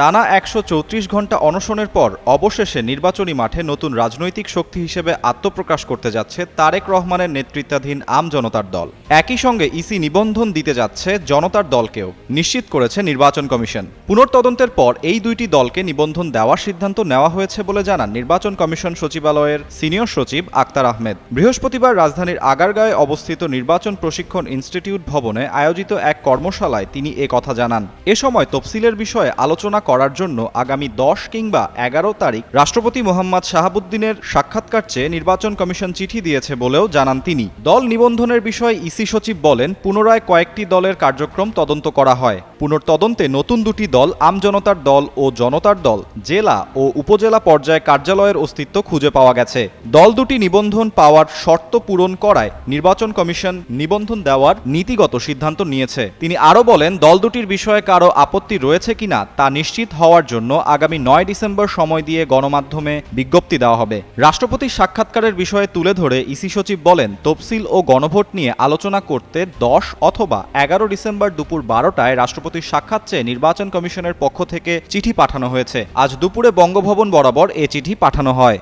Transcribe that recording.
টানা একশো চৌত্রিশ ঘণ্টা অনশনের পর অবশেষে নির্বাচনী মাঠে নতুন রাজনৈতিক শক্তি হিসেবে আত্মপ্রকাশ করতে যাচ্ছে তারেক রহমানের নেতৃত্বাধীন আম জনতার দল। একই সঙ্গে ইসি নিবন্ধন দিতে যাচ্ছে জনতার দলকেও, নিশ্চিত করেছে নির্বাচন কমিশন। পুনর্তদন্তের পর এই দুইটি দলকে নিবন্ধন দেওয়ার সিদ্ধান্ত নেওয়া হয়েছে বলে জানান নির্বাচন কমিশন সচিবালয়ের সিনিয়র সচিব আক্তার আহমেদ। বৃহস্পতিবার রাজধানীর আগারগাঁয়ে অবস্থিত নির্বাচন প্রশিক্ষণ ইনস্টিটিউট ভবনে আয়োজিত এক কর্মশালায় তিনি কথা জানান। এ সময় তফসিলের বিষয়ে আলোচনা করার জন্য আগামী দশ কিংবা এগারো তারিখ রাষ্ট্রপতি মোহাম্মদ শাহাবুদ্দিনের সাক্ষাৎকার চেয়ে নির্বাচন কমিশন চিঠি দিয়েছে বলেও জানান তিনি। দল নিবন্ধনের বিষয়ে ইসি সচিব বলেন, পুনরায় কয়েকটি দলের কার্যক্রম তদন্ত করা হয়। পুনর্তদন্তে নতুন দুটি দল আমজনতার দল ও জনতার দল, জেলা ও উপজেলা পর্যায়ে কার্যালয়ের অস্তিত্ব খুঁজে পাওয়া গেছে। দল দুটি নিবন্ধন পাওয়ার শর্ত পূরণ করায় নির্বাচন কমিশন নিবন্ধন দেওয়ার নীতিগত সিদ্ধান্ত নিয়েছে। তিনি আরও বলেন, দল দুটির বিষয়ে কারও আপত্তি রয়েছে কিনা তা নিশ্চিত হওয়ার জন্য আগামী নয় ডিসেম্বর সময় দিয়ে গণমাধ্যমে বিজ্ঞপ্তি দেওয়া হবে। রাষ্ট্রপতির সাক্ষাৎকারের বিষয়ে তুলে ধরে ইসি সচিব বলেন, তফসিল ও গণভোট নিয়ে আলোচনা করতে দশ অথবা এগারো ডিসেম্বর দুপুর বারোটায় রাষ্ট্রপতির সাক্ষাৎ চেয়ে নির্বাচন কমিশনের পক্ষ থেকে চিঠি পাঠানো হয়েছে। আজ দুপুরে বঙ্গভবন বরাবর এ চিঠি পাঠানো হয়।